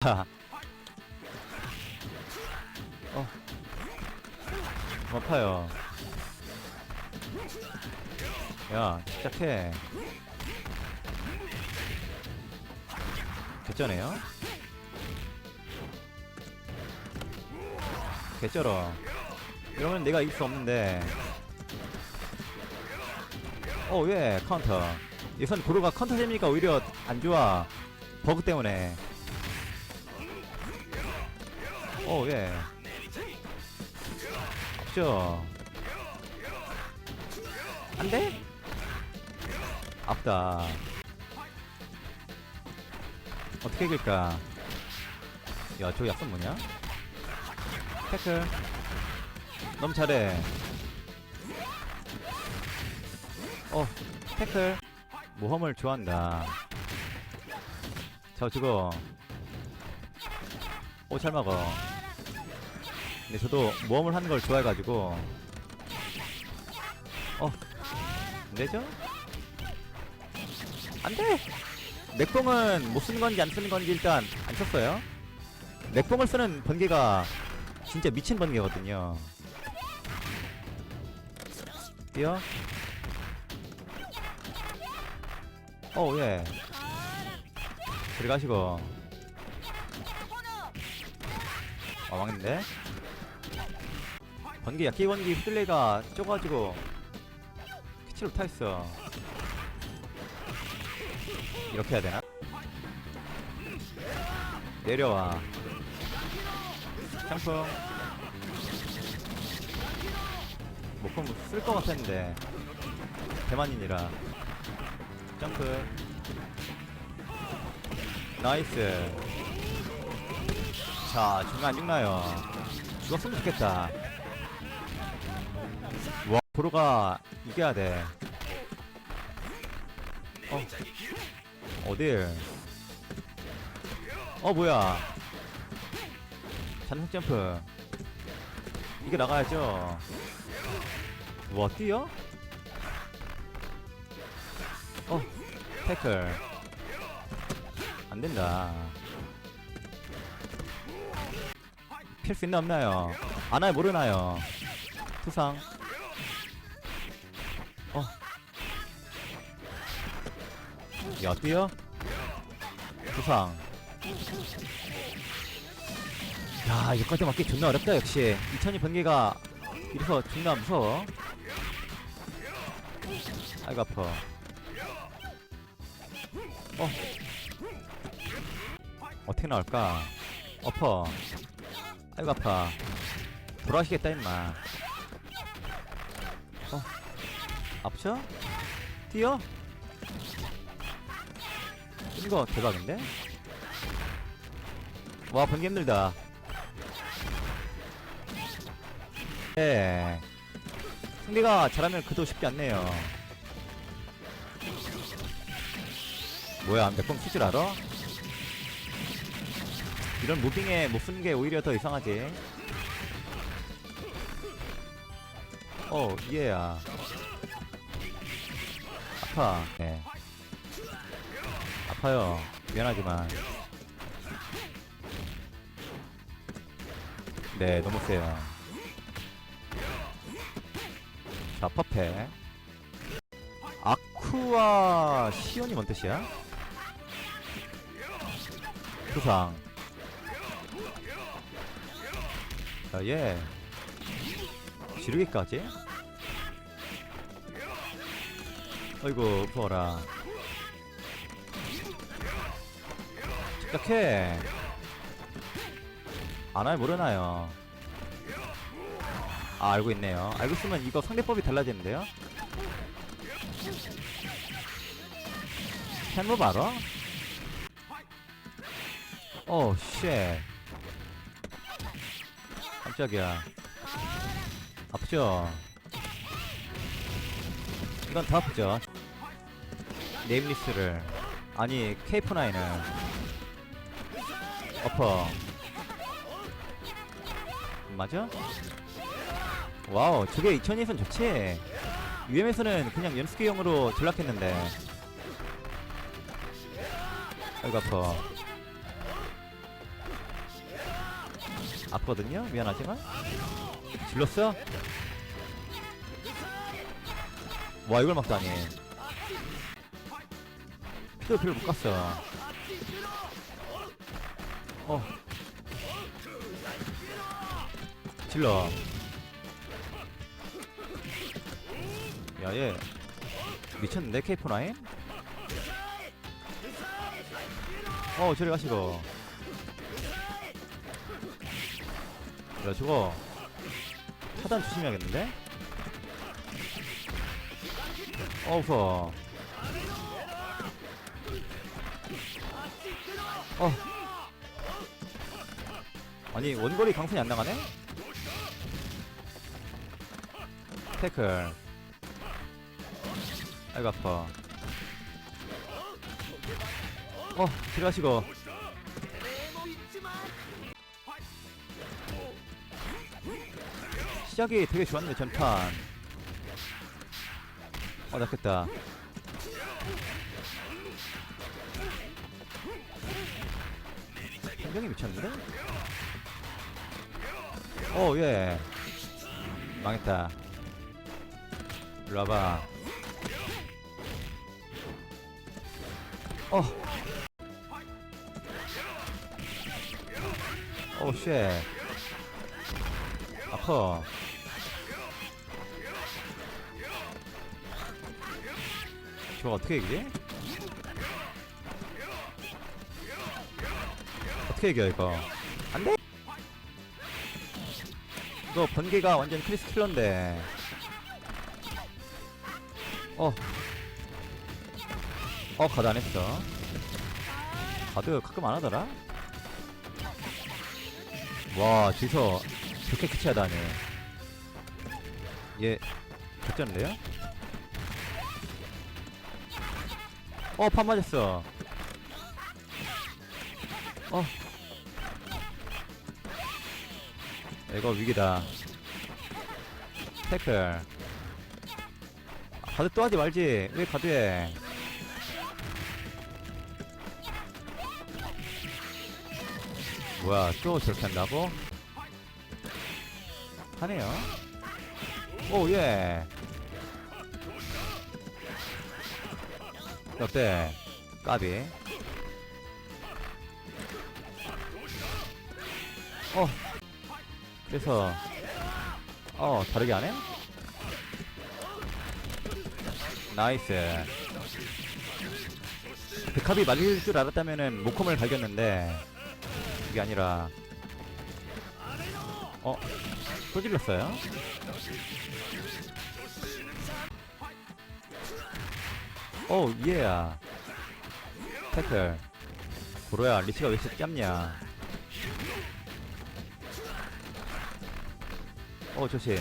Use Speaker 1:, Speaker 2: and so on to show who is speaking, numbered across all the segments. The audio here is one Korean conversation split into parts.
Speaker 1: 어. 아파요. 야, 시작해. 개쩌네요? 개쩔어. 이러면 내가 이길 수 없는데. 어, 왜? 카운터. 예선 고로가 카운터 재미니까 오히려 안 좋아. 버그 때문에. 어, 예. 없죠. 안 돼? 아프다. 어떻게 이길까? 야, 저 약속 뭐냐? 태클. 너무 잘해. 어, 태클. 모험을 좋아한다. 저 저거. 오, 잘 먹어. 근데 저도 모험을 하는 걸 좋아해가지고. 어, 안 되죠? 안 돼! 맥봉은 못 쓰는 건지 안 쓰는 건지 일단 안 썼어요. 맥봉을 쓰는 번개가 진짜 미친 번개거든요. 뛰어. 어, 예. 들어가시고. 아, 망했네. 번개, 약기 번개 휘둘레가 쪄가지고 캐치를 못하겠어. 이렇게 해야 되나? 내려와. 장풍. 목폼 쓸것 같았는데. 대만인이라. 점프. 나이스. 자, 중간 안 죽나요? 죽었으면 좋겠다. 와, 도로가 이겨야 돼. 어, 어딜? 어, 뭐야. 잔속 점프. 이게 나가야죠. 와, 뛰어? 어, 태클. 안 된다. 필수 있나 없나요? 아나요 모르나요? 투상. 야, 뛰어? 투상. 야, 여기까지 맞기 존나 어렵다, 역시. 2002 번개가 이래서 존나 무서워. 아이고, 아파. 어. 어떻게 나올까? 엎어. 아이고, 아파. 돌아가시겠다, 임마. 어. 아프죠? 뛰어? 이거 대박인데? 와, 번개 힘들다. 예. 상대가 잘하면 그도 쉽지 않네요. 뭐야, 몇번 쓰질 알아? 이런 무빙에 못 쓰는 게 오히려 더 이상하지. 어, 이해야. 아파. 네. 아파요. 미안하지만. 네, 너무 세요. 자, 퍼페. 아쿠아 시온이 뭔 뜻이야? 수상. 자, 얘. 지르기까지? 어이구, 무서워라. 시작해. 아나요, 모르나요? 아, 알고 있네요. 알고 있으면 이거 상대법이 달라지는데요? 캔무 알아? 어, 쉣. 깜짝이야. 아프죠? 이건 더 아프죠? 네임리스를. 아니, K9은. 어퍼. 맞아? 와우, 저게 2000에선 좋지? UM에서는 그냥 연습기용으로 전락했는데. 아이고, 아파. 아프거든요 미안하지만 질렀어? 와 이걸 막다니 피도 별로 못 갔어 어. 질러. 야 얘. 미쳤는데 케이프9 어 저리 가시고. 야 저거. 차단 조심해야겠는데? 어 우서 어 아니 원거리 강선이 안 나가네? 태클. 아이고 아파. 어 들어가시고. 시작이 되게 좋았는데 전판. 어 낫겠다. 굉장히 미쳤는데? 오 예 망했다 일로 와봐 어. 오, 쉣. 아파. 저거 어떻게 이기지? 어떻게 이겨, 이거? 안 돼! 이거 번개가 완전 크리스 킬러인데. 어. 어, 가드 안 했어. 가드 가끔 안 하더라? 와, 지서 그렇게 캐치하다니. 얘, 개쩌는데요? 어, 판 맞았어. 어. 이거 위기다. 태클. 아, 가드 또 하지 말지. 왜 가드해? 뭐야 또 저렇게 한다고? 하네요 오예 어때 까비 어 그래서 어 다르게 하네 나이스 백합이 말릴 줄 알았다면은 모컴을 발겼는데 그게 아니라 어? 또 질렀어요? 오 예야 태클 고로야 리치가 왜 이렇게 짧냐 어 조심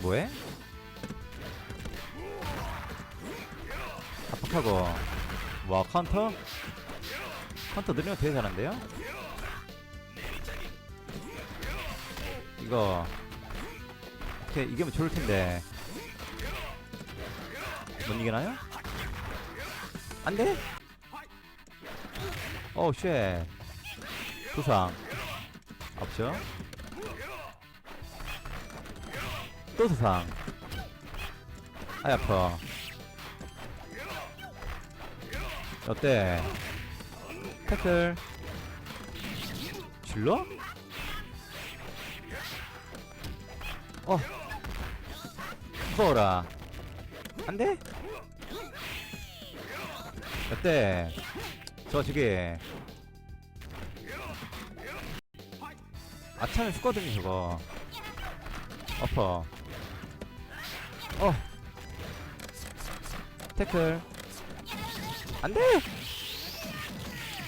Speaker 1: 뭐해? 압박하고 와 카운터? 카운터 느리면 되게 잘한대요? 이거 어떻게 이기면 좋을 텐데 못 이기나요? 안 돼? 어우 쉣 부상 없죠? 또 부상 아이 아파 어때? 태클 질러? 어 무서워라 안돼? 어때? 저 저기 아차는 죽거든요 저거 엎어 태클 안돼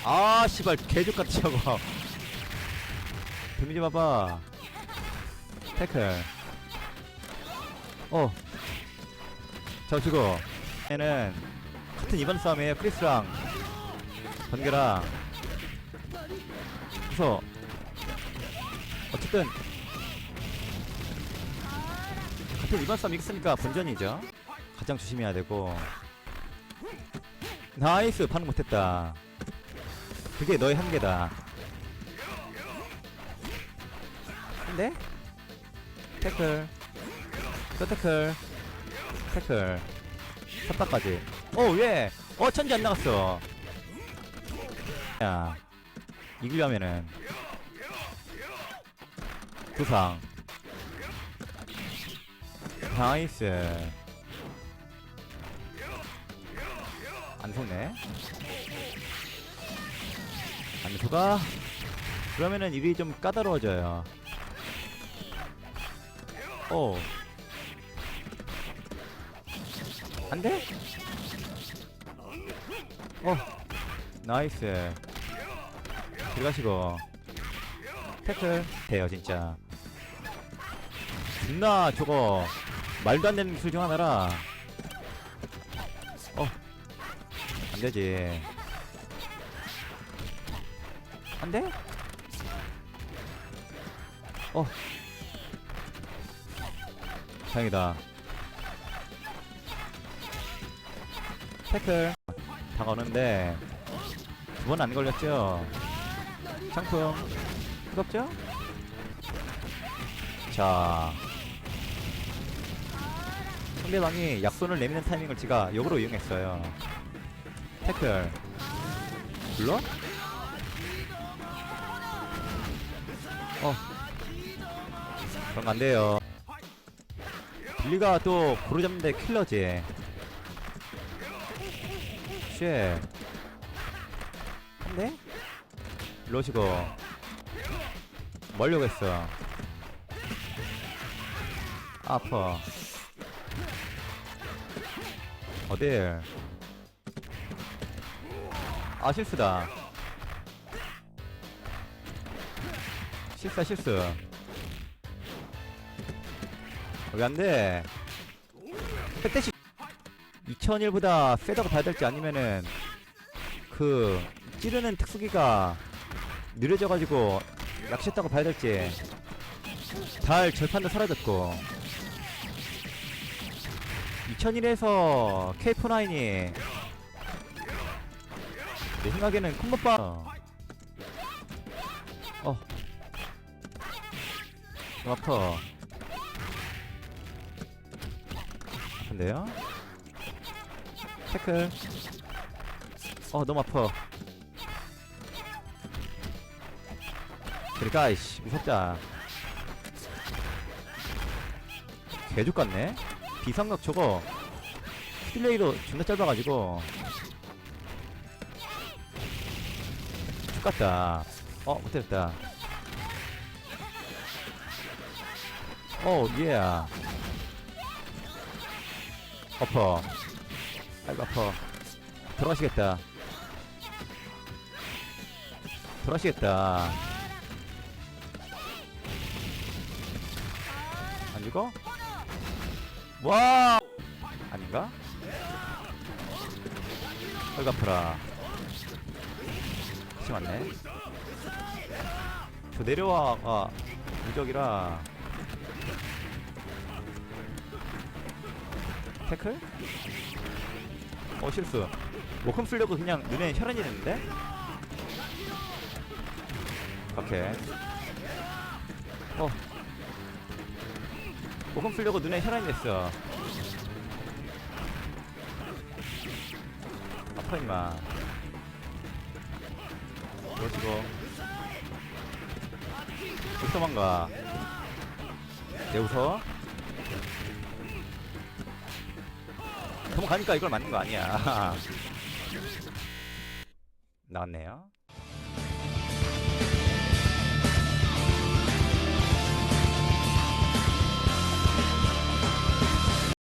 Speaker 1: 아 씨발 개족같이 저거 데미지 봐봐 태클 어. 저 지금 얘는 같은 이번 싸움이에요. 크리스랑 번개랑. 그래서 어쨌든 같은 이번 싸움 이겼으니까 본전이죠. 가장 조심해야 되고. 나이스 반응 못했다. 그게 너의 한계다. 한대 태클. 또 태클. 태클. 섭다까지. 오예. 어 천지 안 나갔어. 야 이기려면은 부상. 나이스 안 속네. 안 속아 그러면은 일이 좀 까다로워져요. 오 안 돼? 어. 나이스. 들어가시고. 태클 돼요 진짜. 존나 저거 말도 안 되는 기술 중 하나라 되지. 안돼? 어. 다행이다. 태클. 다가오는데 두 번 안 걸렸죠? 상품. 뜨겁죠? 자. 상대방이 약손을 내미는 타이밍을 제가 역으로 이용했어요 태클. 불러? 어. 그런 거 안돼요. 빌리가 또 고루 잡는데 킬러지. 쉣. 한대? 러시고. 멀려고 했어. 아파. 어딜 아 실수다. 실수야 실수. 여기 안돼. 햇대시. 2001보다 세다고 봐야 될지 아니면은 그 찌르는 특수기가 느려져가지고 약시했다고 봐야 될지. 달 절판도 사라졌고. 2001에서 K4-9이 내 생각에는 콤보빠 어. 좀 아파. 아픈데요? 태클. 어 너무 아파. 그러니까 이씨 무섭다. 개죽 같네? 비상각 저거. 딜레이도 존나 짧아가지고 죽같다. 어 못했다. 오 예. 아파. 아이고 아파. 돌아가시겠다. 돌아가시겠다. 안 죽어? 와! 아닌가? 아이고 아파라 그치 맞네. 저 내려와가 무적이라. 태클? 어 실수. 목금 쓰려고 그냥 눈에 혈흔이 됐는데? 오케이. 어. 목금 쓰려고 눈에 혈흔이 됐어. 아파 임마 그러시고 어디 도망가. 내 웃어? 도망가니까 이걸 맞는 거 아니야. 나왔네요